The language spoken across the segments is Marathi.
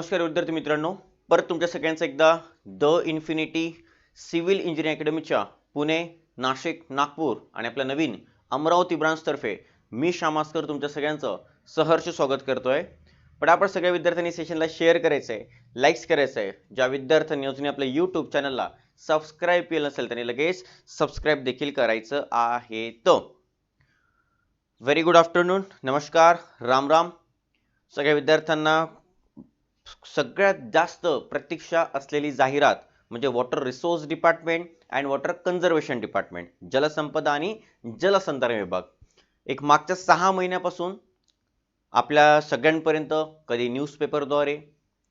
नमस्कार विद्यार्थी मित्रांनो. परत तुमच्या सगळ्यांचं एकदा द इन्फिनिटी सिव्हिल इंजिनिअरिंग अकॅडमीच्या पुणे नाशिक नागपूर आणि आपल्या नवीन अमरावती ब्रांचतर्फे मी श्यामास्कर तुमच्या सगळ्यांचं सहर्ष स्वागत करतोय. पण आपण सगळ्या विद्यार्थ्यांनी सेशनला शेअर करायचं आहे लाईक्स करायचं आहे ज्या विद्यार्थ्यांनी अजूनही आपल्या यूट्यूब चॅनलला सबस्क्राईब केलं नसेल त्यांनी लगेच सबस्क्राईब देखील करायचं आहे तर. व्हेरी गुड आफ्टरनून नमस्कार. राम राम. सगळ्या विद्यार्थ्यांना सगळ्यात जास्त प्रतीक्षा असलेली जाहिरात म्हणजे water resource department and water conservation department जलसंपदा आणि जलसंधारण विभाग. एक मागच्या सहा महिन्यापासून आपल्या सगळ्यांपर्यंत कधी न्यूजपेपरद्वारे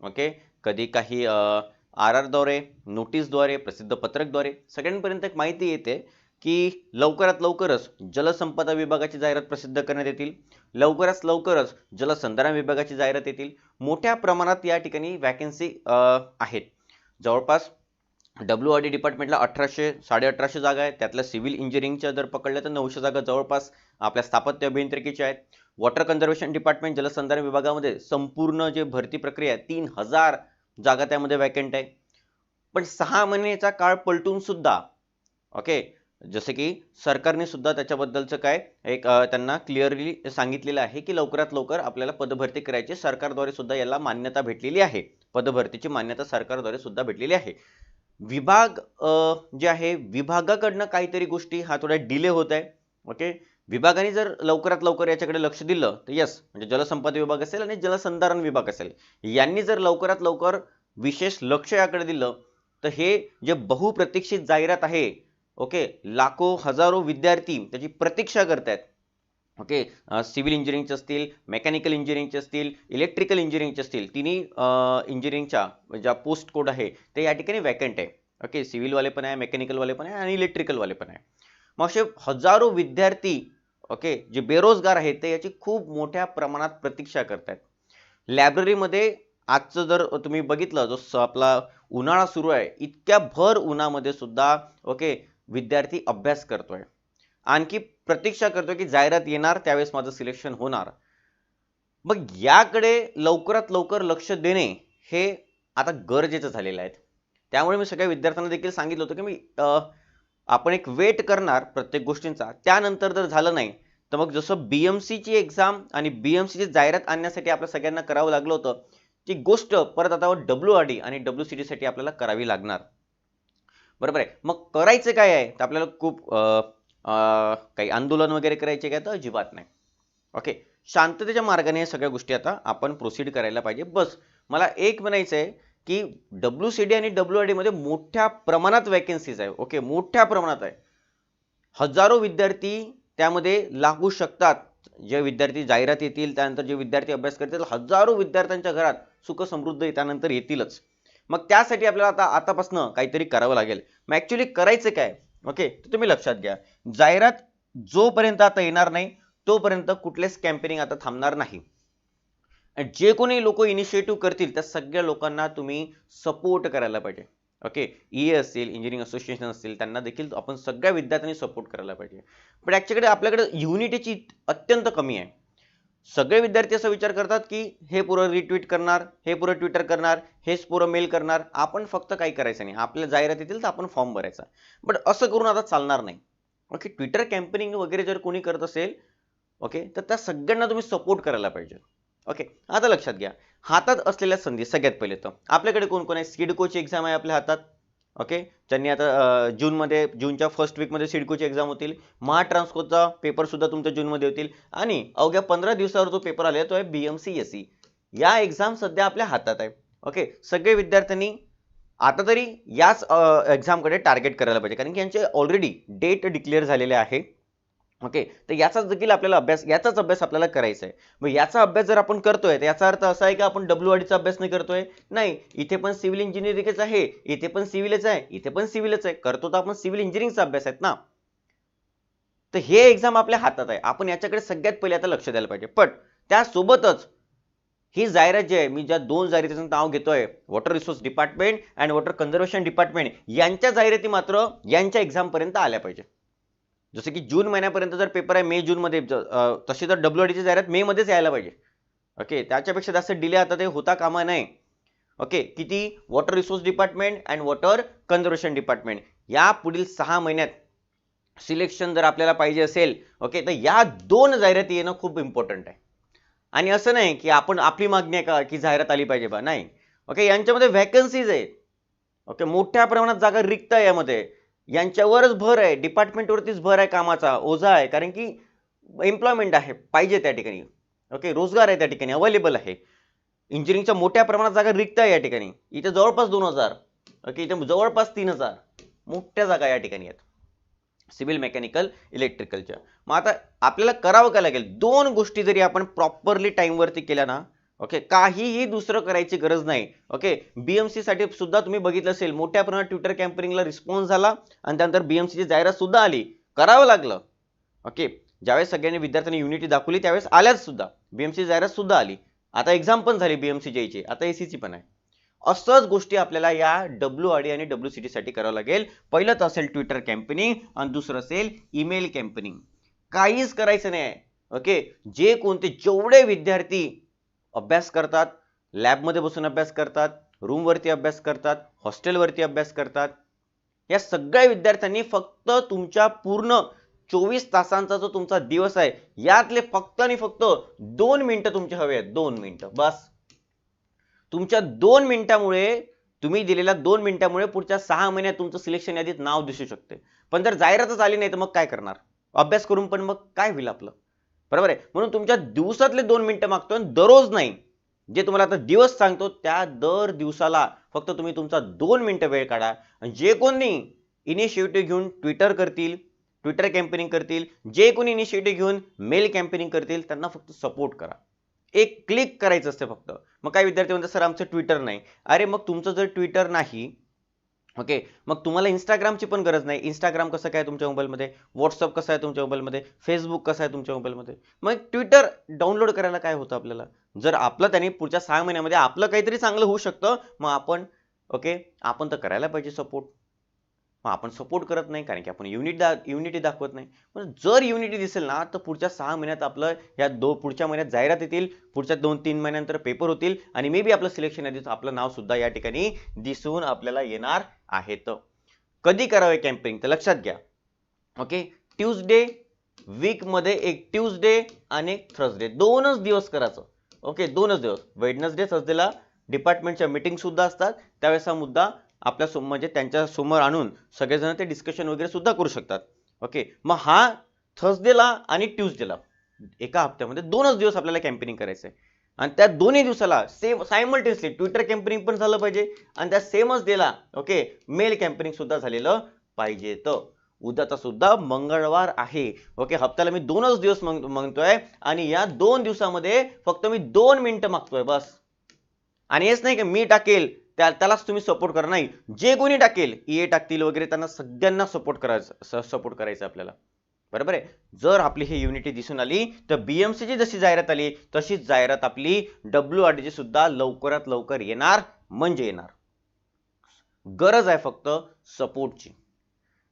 ओके कधी काही आर आरद्वारे नोटीसद्वारे प्रसिद्ध पत्रकद्वारे सगळ्यांपर्यंत एक माहिती येते. की लवकरात लवकरच जलसंपदा विभागाची जाहिरात प्रसिद्ध करण्यात येतील. लवकरात लवकरच जलसंधारण विभागाची जाहिरात येतील. मोठ्या प्रमाणात या ठिकाणी वॅकन्सी आहेत. जवळपास डब्ल्यू आर डी डिपार्टमेंटला अठराशे साडे अठराशे जागा आहेत. त्यातल्या सिव्हिल इंजिनिअरिंगच्या जर पकडल्या तर नऊशे जागा जवळपास आपल्या स्थापत्य अभियांत्रिकीच्या आहेत. वॉटर कन्झर्वेशन डिपार्टमेंट जलसंधारण विभागामध्ये संपूर्ण जे भरती प्रक्रिया आहे तीन हजार जागा त्यामध्ये वॅकंट आहे. पण सहा महिन्याचा काळ पलटून सुद्धा ओके जसे की सरकारने सुद्धा त्याच्याबद्दलचं काय एक त्यांना क्लिअरली सांगितलेलं आहे की लवकरात लवकर आपल्याला पदभरती करायची सरकारद्वारे सुद्धा याला मान्यता भेटलेली आहे. पदभरतीची मान्यता सरकारद्वारे सुद्धा भेटलेली आहे. विभाग जे आहे विभागाकडनं काहीतरी गोष्टी हा थोडा डिले होत आहे. ओके विभागाने जर लवकरात लवकर याच्याकडे लक्ष दिलं तर यस म्हणजे जलसंपदा विभाग असेल आणि जलसंधारण विभाग असेल यांनी जर लवकरात लवकर विशेष लक्ष याकडे दिलं तर हे जे बहुप्रतीक्षित जाहिरात आहे ओके? लाखो हजारो विद्यार्थी त्याची प्रतीक्षा करतायत. ओके? सिव्हिल इंजिनिअरिंगचे असतील मेकॅनिकल इंजिनिअरिंगचे असतील इलेक्ट्रिकल इंजिनिअरिंगचे असतील तिन्ही इंजिनिअरिंगच्या ज्या पोस्ट कोड आहे ते या ठिकाणी वॅकंट आहे. ओके? सिव्हिलवाले पण आहे मेकॅनिकलवाले पण आहे आणि इलेक्ट्रिकलवाले पण आहे. मग असे हजारो विद्यार्थी ओके? जे बेरोजगार आहेत ते याची खूप मोठ्या प्रमाणात प्रतीक्षा करतायत. लायब्ररीमध्ये आजचं जर तुम्ही बघितलं जो आपला उन्हाळा सुरू आहे इतक्या भर उन्हामध्ये सुद्धा ओके? विद्यार्थी अभ्यास करतोय. आणखी प्रतीक्षा करतोय की जाहिरात येणार त्यावेळेस माझं सिलेक्शन होणार. मग याकडे लवकरात लवकर लक्ष देणे हे आता गरजेचं झालेलं आहे. त्यामुळे मी सगळ्या विद्यार्थ्यांना देखील सांगितलं होतं की मी आपण एक वेट करणार प्रत्येक गोष्टींचा. त्यानंतर जर झालं नाही तर मग जसं बी एम सीची एक्झाम आणि बी एम सीची जाहिरात आणण्यासाठी आपल्या सगळ्यांना करावं लागलं होतं ती गोष्ट परत आता डब्ल्यू आर डी आणि डब्ल्यू सी डीसाठी आपल्याला करावी लागणार. बरोबर आहे. मग करायचं काय आहे? तर आपल्याला खूप काही आंदोलन वगैरे करायचे काय तर अजिबात नाही. ओके? शांततेच्या मार्गाने या सगळ्या गोष्टी आता आपण प्रोसीड करायला पाहिजे. बस मला एक म्हणायचं आहे की डब्ल्यू सी डी आणि डब्ल्यू आर डी मध्ये मोठ्या प्रमाणात वॅकन्सीज आहे. ओके? मोठ्या प्रमाणात आहे. हजारो विद्यार्थी त्यामध्ये लागू शकतात. जे विद्यार्थी जाहिरात येतील त्यानंतर जे विद्यार्थी अभ्यास करतील हजारो विद्यार्थ्यांच्या घरात सुख समृद्ध त्यानंतर येतीलच. मग त्यासाठी आपल्याला आता आतापासनं काहीतरी करावं लागेल. मग ॲक्च्युली करायचं काय? ओके तर तुम्ही लक्षात घ्या. जाहिरात जोपर्यंत आता येणार नाही तोपर्यंत कुठलेच कॅम्पेनिंग आता थांबणार नाही. आणि जे कोणी लोक इनिशिएटिव्ह करतील त्या सगळ्या लोकांना तुम्ही सपोर्ट करायला पाहिजे. ओके ई असतील इंजिनिअरिंग असोसिएशन असतील त्यांना देखील आपण सगळ्या विद्यार्थ्यांनी सपोर्ट करायला पाहिजे. पण ॲक्च्युली आपल्याकडे युनिटीची अत्यंत कमी आहे. सगळे विद्यार्थी असा विचार करतात की हे पुरं रिट्विट करणार हे पुरं ट्विटर करणार हेच पुरं मेल करणार. आपण फक्त काही करायचं नाही. आपल्या जाहिरात येतील तर आपण फॉर्म भरायचा. बट असं करून आता चालणार नाही. ओके ट्विटर कॅम्पेनिंग वगैरे जर कोणी करत असेल ओके तर त्या सगळ्यांना तुम्ही सपोर्ट करायला पाहिजे. ओके आता लक्षात घ्या. हातात असलेल्या संधी सगळ्यात पहिले तर. आपल्याकडे कोण कोण आहे? सिडकोची एक्झाम आहे आपल्या हातात. ओके? ज्यांनी आता जूनमध्ये जूनच्या फर्स्ट वीकमध्ये सिडकोची एक्झाम होतील महाट्रान्सकोचा पेपर सुद्धा तुमच्या जूनमध्ये होतील. आणि अवघ्या पंधरा दिवसावर जो पेपर आलेला तो आहे B M C S C या एक्झाम सध्या आपल्या हातात आहे. ओके? सगळे विद्यार्थ्यांनी आता तरी याच एक्झामकडे टार्गेट करायला पाहिजे. कारण की यांचे ऑलरेडी डेट डिक्लेअर झालेले आहे. ओके तर याचाच देखील आपल्याला अभ्यास याचाच अभ्यास आपल्याला करायचा आहे. मग याचा अभ्यास जर आपण करतोय तर याचा अर्थ असा आहे की आपण डब्ल्यू चा अभ्यास नाही करतोय? नाही. इथे पण सिव्हिल इंजिनिअरिंगच आहे. इथे पण सिव्हिलच आहे. इथे पण सिव्हिलच आहे. करतो तर आपण सिव्हिल इंजिनिअरिंगचा अभ्यास आहेत ना? तर हे एक्झाम आपल्या हातात आहे. आपण याच्याकडे सगळ्यात पहिले आता लक्ष द्यायला पाहिजे. पण त्यासोबतच ही जाहिरात जी आहे मी ज्या दोन जाहिरातीचं नाव घेतोय water resource department and water conservation department यांच्या जाहिराती मात्र यांच्या एक्झामपर्यंत आल्या पाहिजे. जसं की जून महिन्यापर्यंत जर पेपर आहे मे जून मध्ये तशी तर डब्ल्यू ची जाहिरात मे मध्येच यायला पाहिजे. ओके त्याच्यापेक्षा जास्त डिले आता ते होता कामा नाही ओके किती? Water resource department and water conservation department या पुढील सहा महिन्यात सिलेक्शन जर आपल्याला पाहिजे असेल ओके तर या दोन जाहिराती येणं खूप इम्पॉर्टंट आहे. आणि असं नाही की आपण आपली मागणी आहे का की जाहिरात आली पाहिजे बा? नाही. ओके यांच्यामध्ये व्हॅकन्सीज आहेत. ओके मोठ्या प्रमाणात जागा रिक्त आहे यामध्ये. यांच्यावरच भर आहे डिपार्टमेंटवरतीच भर आहे कामाचा ओझा आहे कारण की एम्प्लॉयमेंट आहे पाहिजे त्या ठिकाणी. ओके रोजगार आहे त्या ठिकाणी अवेलेबल आहे. इंजिनिअरिंगच्या मोठ्या प्रमाणात जागा रिक्त आहे या ठिकाणी. इथे जवळपास दोन हजार. ओके इथे जवळपास तीन हजार. मोठ्या जागा या ठिकाणी आहेत. सिव्हिल मेकॅनिकल इलेक्ट्रिकलच्या मग आता आपल्याला करावं काय लागेल? दोन गोष्टी जरी आपण प्रॉपरली टाईमवरती केल्या ना ओके काहीही दुसरं करायची गरज नाही. ओके बीएमसी साठी सुद्धा तुम्ही बघितलं असेल मोठ्या प्रमाणात ट्विटर कॅम्पेनिंगला रिस्पॉन्स झाला आणि त्यानंतर बीएमसीची जाहिरात सुद्धा आली. करावं लागलं. ओके ज्यावेळेस सगळ्यांनी विद्यार्थ्यांनी युनिटी दाखवली त्यावेळेस आल्याच सुद्धा. बीएमसी जाहिरात सुद्धा आली. आता एक्झाम पण झाली बीएमसी ची आता एसीची पण आहे. असंच गोष्टी आपल्याला या डब्ल्यू आर डी आणि डब्ल्यू सी साठी करावं लागेल. पहिलंच असेल ट्विटर कॅम्पेनिंग आणि दुसरं असेल ईमेल कॅम्पेनिंग काहीच करायचं नाही ओके जे कोणते जेवढे विद्यार्थी अभ्यास करतात लॅबमध्ये बसून अभ्यास करतात रूमवरती अभ्यास करतात हॉस्टेलवरती अभ्यास करतात. या सगळ्या विद्यार्थ्यांनी फक्त तुमच्या पूर्ण चोवीस तासांचा जो तुमचा दिवस आहे यातले फक्त आणि फक्त दोन मिनिटं तुमचे हवे आहेत. दोन मिनिटं बस. तुमच्या दोन मिनिटामुळे तुम्ही दिलेल्या दोन मिनिटामुळे पुढच्या सहा महिन्यात तुमचं सिलेक्शन यादीत नाव दिसू शकते. पण जर जाहिरातच आली नाही तर मग काय करणार? अभ्यास करून पण मग काय होईल आपलं? बरोबर आहे? म्हणून तुमच्या दिवसातले दोन मिनिटं मागतो दररोज नाही. जे तुम्हाला आता दिवस सांगतो त्या दर दिवसाला फक्त तुम्ही तुमचा दोन मिनिटं वेळ काढा. आणि जे कोणी इनिशिएटिव्ह घेऊन ट्विटर करतील ट्विटर कॅम्पेनिंग करतील जे कोणी इनिशिएटिव्ह घेऊन मेल कॅम्पेनिंग करतील त्यांना फक्त सपोर्ट करा. एक क्लिक करायचं असते फक्त. मग काय विद्यार्थी म्हणतात सर आमचं ट्विटर नाही. अरे मग तुमचं जर ट्विटर नाही ओके मग तुम्हाला इंस्टाग्रामची पण गरज नाही. इंस्टाग्राम कसं काय तुमच्या मोबाईलमध्ये व्हॉट्सअप कसं आहे तुमच्या मोबाईलमध्ये फेसबुक कसं आहे तुमच्या मोबाईलमध्ये मग ट्विटर डाउनलोड करायला काय होतं आपल्याला? जर आपलं त्यांनी पुढच्या सहा महिन्यामध्ये आपलं काहीतरी चांगलं होऊ शकतं मग आपण ओके आपण तर करायला पाहिजे सपोर्ट मग आपण सपोर्ट करत नाही कारण की आपण युनिट दा युनिटी दाखवत नाही. पण जर युनिटी दिसेल ना तर पुढच्या सहा महिन्यात आपलं या दो पुढच्या महिन्यात जाहिरात येतील पुढच्या दोन तीन महिन्यानंतर पेपर होतील आणि मे बी आपलं सिलेक्शन यादीत आपलं नाव सुद्धा या ठिकाणी दिसून आपल्याला येणार आहेत. कधी करावे कॅम्पेनिंग तर लक्षात घ्या. ओके ट्यूजडे वीकमध्ये एक ट्यूजडे आणि एक थर्सडे दोनच दिवस करायचं. ओके दोनच दिवस. वेडनसडे थर्सडेला डिपार्टमेंटच्या मीटिंग सुद्धा असतात. त्यावेळेस हा मुद्दा आपल्या सो म्हणजे त्यांच्यासमोर आणून सगळेजण ते डिस्कशन वगैरे सुद्धा करू शकतात. ओके मग हा थर्सडेला आणि ट्यूजडेला एका हप्त्यामध्ये दोनच दिवस आपल्याला कॅम्पेनिंग करायचं आहे. आणि त्या दोन्ही दिवसाला सेम सायमल्टेनियसली ट्विटर कॅम्पेनिंग पण झालं पाहिजे आणि त्या सेमच डेला ओके मेल कॅम्पेनिंग सुद्धा झालेलं पाहिजे. तर उद्याचा सुद्धा मंगळवार आहे. ओके हप्त्याला मी दोनच दिवस मग म्हणतोय आणि या दोन दिवसामध्ये फक्त मी दोन मिनिटं मागतोय बस. आणि हेच नाही की मी टाकेल त्या त्यालाच तुम्ही सपोर्ट करा. नाही जे कोणी टाकेल ई ए टाकतील वगैरे त्यांना सगळ्यांना सपोर्ट करायचं सपोर्ट करायचं आपल्याला. बरोबर आहे? जर आपली ही युनिटी दिसून आली तर BMC ची जशी जाहिरात आली तशीच जाहिरात आपली डब्ल्यू आर डीची सुद्धा लवकरात लवकर येणार म्हणजे येणार. गरज आहे फक्त सपोर्टची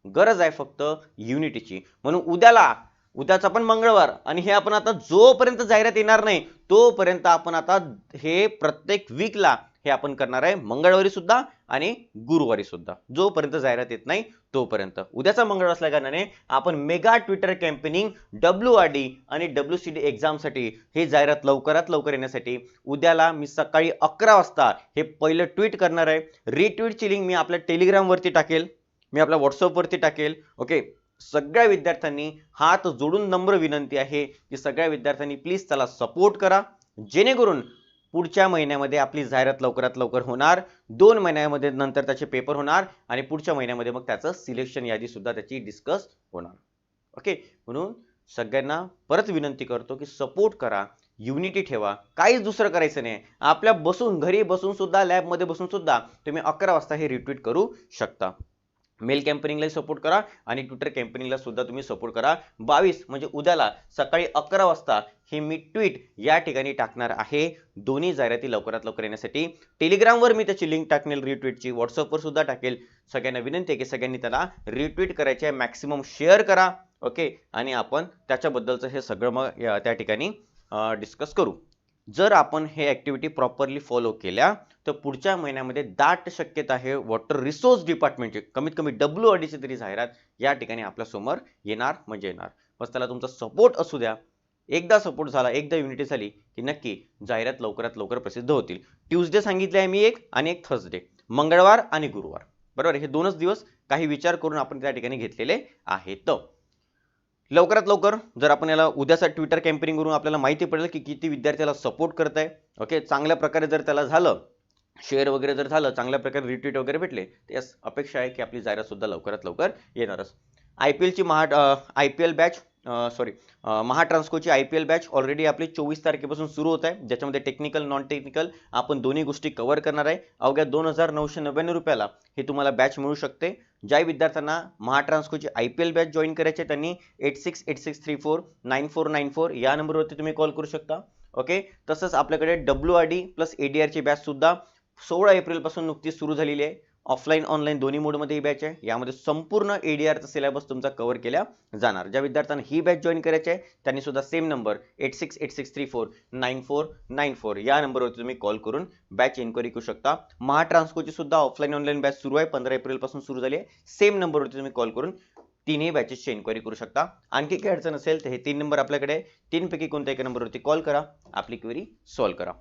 गरज आहे फक्त युनिटीची म्हणून उद्याला उद्याचा पण मंगळवार आणि हे आपण आता जोपर्यंत जाहिरात येणार नाही तोपर्यंत आपण आता हे प्रत्येक वीकला हे आपण करणार आहे. मंगळवारी सुद्धा आणि गुरुवारी सुद्धा. जोपर्यंत जाहिरात येत नाही तोपर्यंत. उद्याचा मंगळवार असल्या कारणाने आपण mega Twitter campaigning W R D आणि डब्ल्यू सी डी एक्झामसाठी हे जाहिरात लवकरात लवकर येण्यासाठी उद्याला मी सकाळी अकरा वाजता हे पहिलं ट्विट करणार आहे. रिट्विटची लिंक मी आपल्या टेलिग्रामवरती टाकेल. मी आपल्या व्हॉट्सअपवरती टाकेल. ओके? सगळ्या विद्यार्थ्यांनी हात जोडून नम्र विनंती आहे की सगळ्या विद्यार्थ्यांनी प्लीज त्याला सपोर्ट करा. जेणेकरून पुढच्या महिन्यामध्ये आपली जाहिरात लवकरात लवकर होणार. दोन महिन्यामध्ये नंतर त्याचे पेपर होणार आणि पुढच्या महिन्यामध्ये मग त्याचं सिलेक्शन यादी सुद्धा त्याची डिस्कस होणार. ओके म्हणून सगळ्यांना परत विनंती करतो की सपोर्ट करा युनिटी ठेवा. काहीच दुसरं करायचं नाही. आपल्या बसून घरी बसून सुद्धा लॅबमध्ये बसून सुद्धा तुम्ही अकरा वाजता हे रिट्वीट करू शकता. मेल कॅम्पेनिंगला सपोर्ट करा आणि ट्विटर कॅम्पेनिंगला सुद्धा तुम्ही सपोर्ट करा. बावीस म्हणजे उद्याला सकाळी अकरा वाजता हे मी ट्विट या ठिकाणी टाकणार आहे. दोन्ही जाहिराती लवकरात लवकर येण्यासाठी. टेलिग्रामवर मी त्याची लिंक टाकेल रिट्विटची. व्हॉट्सअपवर सुद्धा टाकेल. सगळ्यांना विनंती आहे की सगळ्यांनी त्याला रिट्विट करायचे आहे. मॅक्सिमम शेअर करा. ओके? आणि आपण त्याच्याबद्दलचं हे सगळं मग त्या ठिकाणी डिस्कस करू. जर आपण हे ॲक्टिव्हिटी प्रॉपरली फॉलो केल्या तर पुढच्या महिन्यामध्ये दाट शक्यता आहे वॉटर रिसोर्स डिपार्टमेंटची कमीत कमी डब्ल्यू ची तरी जाहिरात या ठिकाणी आपल्यासमोर येणार म्हणजे येणार. बस त्याला तुमचा सपोर्ट असू द्या. एकदा सपोर्ट झाला एकदा युनिटी झाली की नक्की जाहिरात लवकरात लवकर प्रसिद्ध होतील. ट्यूजडे सांगितले आहे मी एक आणि एक थर्सडे मंगळवार आणि गुरुवार. बरोबर? हे दोनच दिवस काही विचार करून आपण त्या ठिकाणी घेतलेले आहेत. लवकरात लवकर जर आपण याला उद्याचा ट्विटर कॅम्पेनिंग करून आपल्याला माहिती पडेल की किती विद्यार्थ्याला सपोर्ट करत आहे ओके चांगल्या प्रकारे जर त्याला झालं शेअर वगैरे जर झालं चांगल्या प्रकारे रिट्वीट वगैरे भेटले तर यास अपेक्षा आहे की आपली जाहिरातसुद्धा लवकरात लवकर येणारच. आय पी एलची महा I P L batch sorry महाट्रान्सकोची I P L batch already आपली चोवीस तारखेपासून सुरू होत आहे. ज्याच्यामध्ये टेक्निकल नॉन टेक्निकल आपण दोन्ही गोष्टी कव्हर करणार आहे. अवघ्या दोन हजार नऊशे नव्याण्णव रुपयाला हे तुम्हाला बॅच मिळू शकते. ज्या विद्यार्थ्यांना महाट्रान्सकोची I P L batch join करायची आहे त्यांनी eight six eight six three four nine four nine four या नंबरवरती तुम्ही कॉल करू शकता. ओके तसंच आपल्याकडे W R D plus A D आरची बॅचसुद्धा सोळा एप्रिलपासून नुकतीच सुरू झालेली आहे. ऑफलाईन ऑनलाईन दोन्ही मोडमध्ये ही बॅच आहे. यामध्ये संपूर्ण एडीआरचा सिलेबस तुमचा कव्हर केला जाणार. ज्या विद्यार्थ्यांना ही बॅच जॉईन करायची आहे त्यांनी सुद्धा same number eight six eight six three four nine four nine four या नंबरवरती तुम्ही कॉल करून बॅच इन्क्वायरी करू शकता. महाट्रान्सकोची सुद्धा ऑफलाईन ऑनलाईन बॅच सुरू आहे. पंधरा एप्रिलपासून सुरू झाली आहे. सेम नंबरवरती तुम्ही कॉल करून तिन्ही बॅचेसची इन्क्वायरी करू शकता. आणखी काही अडचण असेल तर हे तीन नंबर आपल्याकडे तीनपैकी कोणत्या एका नंबरवरती कॉल करा. आपली क्वेरी सॉल्व्ह करा.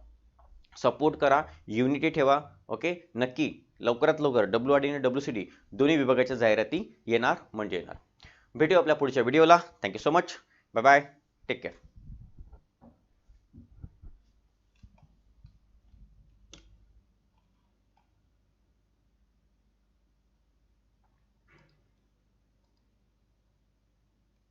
सपोर्ट करा युनिटी ठेवा ओके नक्की लवकरात लवकर डब्ल्यू आर डी आणि डब्ल्यू सी डी दोन्ही विभागाच्या जाहिराती येणार म्हणजे येणार. भेटू आपल्या पुढच्या व्हिडिओला thank you so much bye bye take care